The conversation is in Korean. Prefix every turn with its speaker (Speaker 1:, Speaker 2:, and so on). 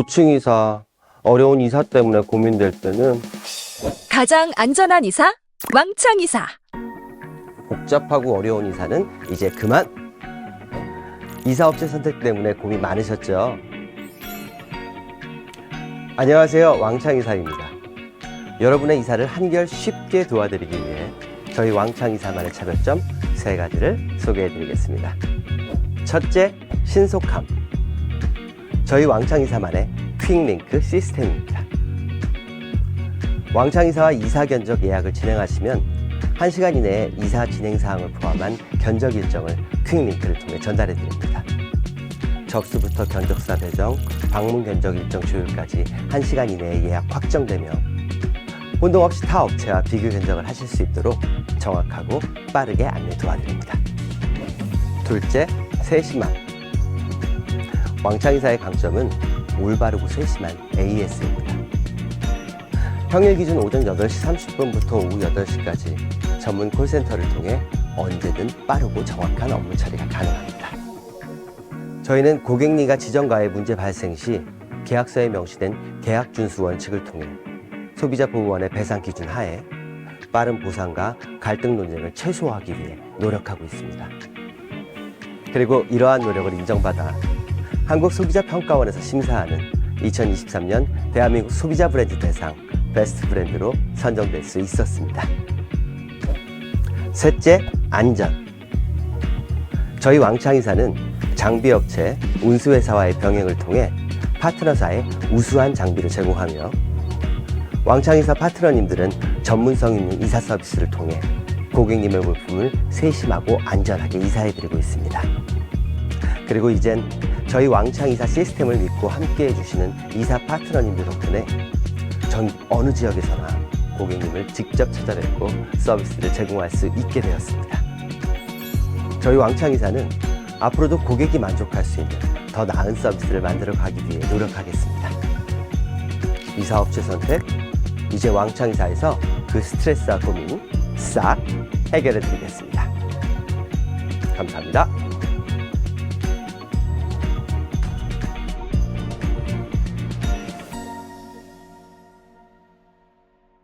Speaker 1: 고층 이사, 어려운 이사 때문에 고민될 때는
Speaker 2: 가장 안전한 이사 왕창 이사.
Speaker 1: 복잡하고 어려운 이사는 이제 그만! 이사업체 선택 때문에 고민 많으셨죠? 안녕하세요. 왕창 이사입니다. 여러분의 이사를 한결 쉽게 도와드리기 위해 저희 왕창 이사만의 차별점 세 가지를 소개해 드리겠습니다. 첫째, 신속함. 저희 왕창 이사만의 퀵링크 시스템입니다. 왕창 이사와 이사 견적 예약을 진행하시면 1시간 이내에 이사 진행 사항을 포함한 견적 일정을 퀵링크를 통해 전달해 드립니다. 접수부터 견적사 배정, 방문 견적 일정 조율까지 1시간 이내에 예약 확정되며 혼동 없이 타 업체와 비교 견적을 하실 수 있도록 정확하고 빠르게 안내 도와드립니다. 둘째, 세심함. 왕창이사의 강점은 올바르고 세심한 AS입니다. 평일 기준 오전 8시 30분부터 오후 8시까지 전문 콜센터를 통해 언제든 빠르고 정확한 업무 처리가 가능합니다. 저희는 고객님과 지정과의 문제 발생 시 계약서에 명시된 계약 준수 원칙을 통해 소비자 보호원의 배상 기준 하에 빠른 보상과 갈등 논쟁을 최소화하기 위해 노력하고 있습니다. 그리고 이러한 노력을 인정받아 한국 소비자 평가원에서 심사하는 2023년 대한민국 소비자 브랜드 대상 베스트 브랜드로 선정될 수 있었습니다. 셋째, 안전. 저희 왕창이사는 장비업체, 운수회사와의 병행을 통해 파트너사에 우수한 장비를 제공하며 왕창이사 파트너님들은 전문성 있는 이사 서비스를 통해 고객님의 물품을 세심하고 안전하게 이사해드리고 있습니다. 그리고 이젠 저희 왕창 이사 시스템을 믿고 함께 해주시는 이사 파트너님들 덕분에 전 어느 지역에서나 고객님을 직접 찾아뵙고 서비스를 제공할 수 있게 되었습니다. 저희 왕창 이사는 앞으로도 고객이 만족할 수 있는 더 나은 서비스를 만들어 가기 위해 노력하겠습니다. 이사 업체 선택, 이제 왕창 이사에서 그 스트레스와 고민 싹 해결해 드리겠습니다. 감사합니다.